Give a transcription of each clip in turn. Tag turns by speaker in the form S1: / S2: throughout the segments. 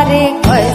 S1: পারে কয়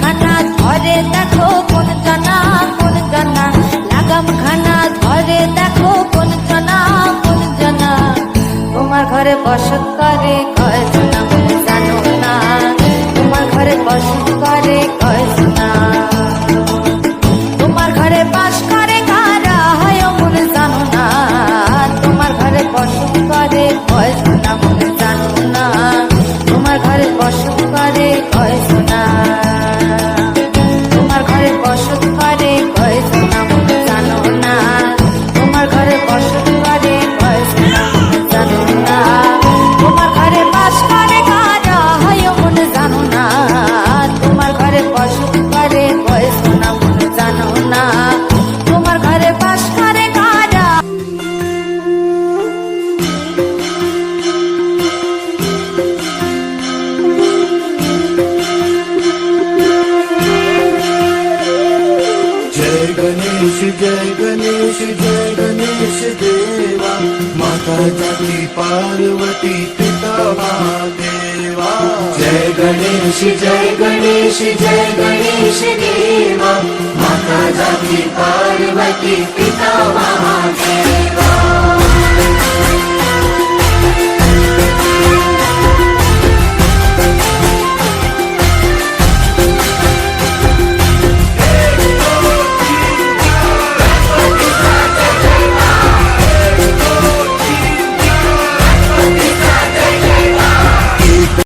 S1: খানা ধরে দেখো কোন কানা কোন কানা লাগাম খানা দেখো কোন কানা কোন জানা। তোমার ঘরে বসত করে কয় জানা বলে জানো না। তোমার ঘরে বসত করে কয় জানা তোমার ঘরে বাস করে কারা হয় না। তোমার ঘরে বসত করে কয় জানা
S2: गणेश जय गणेश जय गणेश देवा। माता जी पार्वती पिता प्रवादेवा जय गणेश जय गणेश जय गणेश देवा। माता मगी पार्वती पिता प्रवा